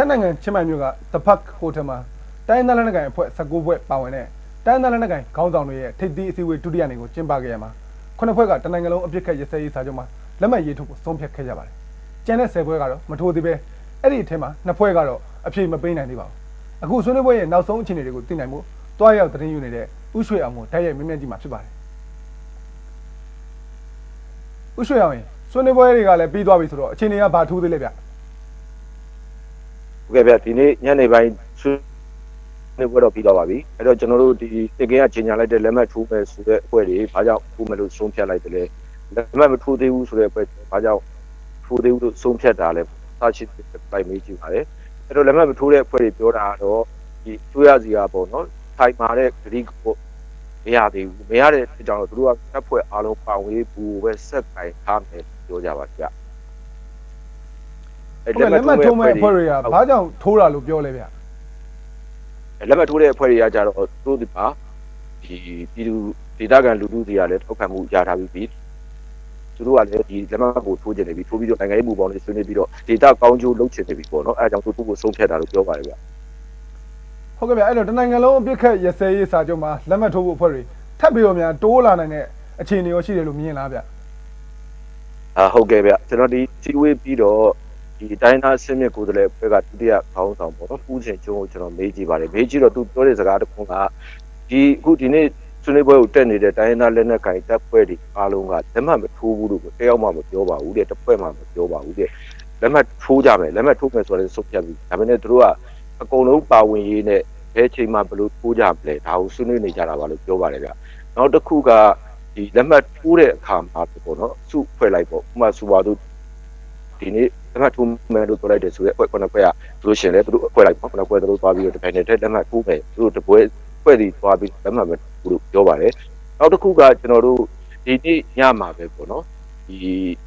ထိုင်းနိုင်ငံချင်းမိုင်မြို့က The Park Hotel မှာတိုင်းဒေသလက်နက်ကိုင်အဖွဲ့19ဖွဲ့ပါဝင်တဲ့တိုင်းဒေသလက်နက်ကိုင်ခေါင်းဆောင်တွေရဲ့ထိပ်သီးအစည်းအဝေးဒုတိယနေ့ကိုကျင်းပခဲ့ရမှာခုနှစ်ဖွဲ့ကတနိုင်ငံလုံးအပြစ်ခတ်ရစဲရေးစာချုပ်မှာလက်မှတ်ရေးထိုးဖို့ဆုံးဖြတ်ခဲ့ကြပါတယ်။ကျန်တဲ့10ဖွဲ့ကတော့မထိုးသေးပဲအဲ့ဒီအထက်မှာနှစ်ဖွဲ့ကတော့အပြေမပေးနိုင်သေးပါဘူး။အခုဆွေးနွေးပွဲရဲ့နောက်ဆုံးအခြေအနေတွေကိုသိနိုင်ဖို့တွားရောက်သတင်းယူနေတဲ့ဥရွှေအောင်ကိုတိုက်ရိုက်မြင်မြင်ကြည့်မှာဖြစ်ပါတယ်။ဥရွှေအောင်ရင်ဆွေးနွေးပွဲတွေကလည်းပြီးသွားပြီဆိုတော့အခြေအနေကဘာထူးသေးလဲဗျ။ ဟုတ်ကဲ့ဗျဒီနေ့ညနေပိုင်းဆွေးနွေးပွဲတော့ပြီးတော့ပါပြီအဲ့တော့ကျွန်တော်တို့ဒီတကယ်ကချိန်ညာလိုက်တဲ့လက်မှတ်ထိုးမယ်ဆိုတဲ့အဖွဲ့တွေဘာကြောင့်ထိုးမယ်လို့ဆုံးဖြတ်လိုက်တယ်လဲလက်မှတ်မထိုးသေးဘူးဆိုတဲ့အဖွဲ့ဘာကြောင့်ထိုးသေးဘူးလို့ဆုံးဖြတ်တာလဲသာရှိပိုင်မေးကြည့်ပါတယ်အဲ့တော့လက်မှတ်မထိုးတဲ့အဖွဲ့တွေပြောတာကတော့ဒီတွေးရစီကပေါ့နော်ထိုင်မာတဲ့ဂရိကိုမရသေးဘူးမရတဲ့အကြောင်းတော့သူတို့ကတပ်ဖွဲ့အားလုံးပါဝင်ဘူးပဲဆက်ကင်ထားမယ်ပြောကြပါဗျအဲ့ဟုတ်ကဲ့ လက်မှတ်ထိုးမဲ့အဖွဲ့တွေကဘာကြောင့်ထိုးတာလို့ပြောလဲဗျလက်မှတ်ထိုးတဲ့အဖွဲ့တွေကကြတော့သူတို့ဒီပါဒီပြည်သူဒေသခံလူထုတွေကလည်းထောက်ခံမှုရထားပြီးပြီသူတို့ကလည်းဒီလက်မှတ်ကိုထိုးကျင်နေပြီထိုးပြီးတော့နိုင်ငံရေးမှုပေါင်းလေးဆွေးနွေးပြီးတော့ဒေသကောင်းကျိုးလုပ်ချင်နေပြီပေါ့နော်အဲအကြောင်းသူတို့ကိုဆုံးဖြတ်တာလို့ပြောပါတယ်ဗျဟုတ်ကဲ့ဗျအဲ့တော့တနိုင်ငံလုံးအပြစ်ခတ်ရစဲရေးစာချုပ်မှာလက်မှတ်ထိုးဖို့အဖွဲ့တွေထပ်ပြီးတော့များတိုးလာနိုင်တဲ့အခြေအနေရောရှိတယ်လို့မြင်လားဗျအာဟုတ်ကဲ့ဗျကျွန်တော်ဒီစီဝေးပြီးတော့ ဒီတိုင်းသားအဆင့်မြင့်ကိုယ်စားလှယ်အဖွဲ့ကဒုတိယခေါင်းဆောင်ပေါ့နော်ပူးချင်ကျုံးကိုကျွန်တော်မေးကြည့်ပါတယ်မေးကြည့်တော့သူပြောတဲ့စကားတစ်ခုကဒီအခုဒီနေ့ဆွေးနွေးပွဲကိုတက်နေတဲ့တိုင်းသားလက်နက်ကိုင်တပ်ဖွဲ့တွေအားလုံးကလက်မှတ်မထိုးဘူးလို့တယောက်မှမပြောပါဘူးတဲ့တစ်ဖွဲ့မှမပြောပါဘူးတဲ့လက်မှတ်ထိုးကြမယ်လက်မှတ်ထိုးမယ်ဆိုတော့စုပ်ဖြတ်ပြီဒါပေမဲ့သူတို့ကအကုန်လုံးပါဝင်ရေးနဲ့ဘယ်ချိန်မှဘယ်လိုထိုးကြမလဲဒါကိုဆွေးနွေးနေကြတာပါလို့ပြောပါတယ်ဗျနောက်တစ်ခုကဒီလက်မှတ်ထိုးတဲ့အခါမှာပေါ့နော်စုဖွဲ့လိုက်ပေါ့ဥပမာဆိုပါတော့ ဒီနေ့လက်မှတ်ထိုးမယ်လို့ပြောလိုက်တယ်ဆိုရဲအဖွဲ့ခုနှစ်ဖွဲ့ကသူတို့ရှင်လဲသူတို့အဖွဲ့လိုက်ပေါ့ခုနှစ်ဖွဲ့သူတို့သွားပြီးတော့ဒီပိုင်းနဲ့လက်မှတ်ထိုးမယ်သူတို့တပွဲဖွဲ့ပြီးသွားပြီးလက်မှတ်မထိုးလို့ပြောပါတယ်နောက်တစ်ခုကကျွန်တော်တို့ဒီနေ့ညမှာပဲပေါ့နော်ဒီ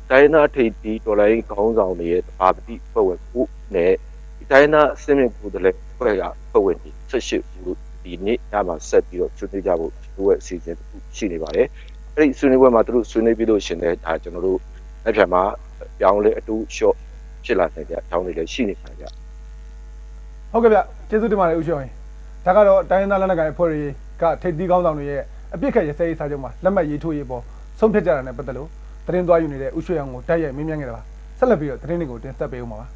တိုင်းနာထိပ်တီတော်လိုင်းခေါင်းဆောင်တွေရဲ့ပါတိဖွဲ့ဝင်ဖို့နဲ့ဒီတိုင်းနာအစင်းမြင့်ကိုယ်တည်းဖွဲ့ကဖွဲ့ဝင်ဒီဆက်ရှိဘူးဒီနေ့ညမှာဆက်ပြီးတော့ဆွေးနွေးကြဖို့သူတို့ရဲ့အစီအစဉ်တစ်ခုရှိနေပါတယ်အဲ့ဒီဆွေးနွေးပွဲမှာသူတို့ဆွေးနွေးပြီးလို့ရှင်တဲ့ဒါကျွန်တော်တို့အဲ့ဖြတ်မှာ ပြောင်းလဲအတူလျှော့ဖြစ်လာနိုင်တဲ့အကြောင်းတွေလည်းရှိနေပါကြဟုတ်ကဲ့ဗျကျေးဇူးတင်ပါတယ်ဦးကျော်ရင်ဒါကတော့တိုင်းဒေသလက်နက်ကိုင်အဖွဲ့တွေကထိပ်သီးခေါင်းဆောင်တွေရဲ့အပြစ်ခတ်ရစဲရေးစာချုပ်မှာလက်မှတ်ရေးထိုးရေးပေါ်ဆုံးဖြတ်ကြတာနဲ့ပတ်သက်လို့သတင်းသွားယူနေတဲ့ဦးရွှေအောင်ကိုတိုက်ရိုက်မင်းမြန်းခဲ့တာပါဆက်လက်ပြီးတော့သတင်းတွေကိုတင်ဆက်ပေးဦးမှာပါ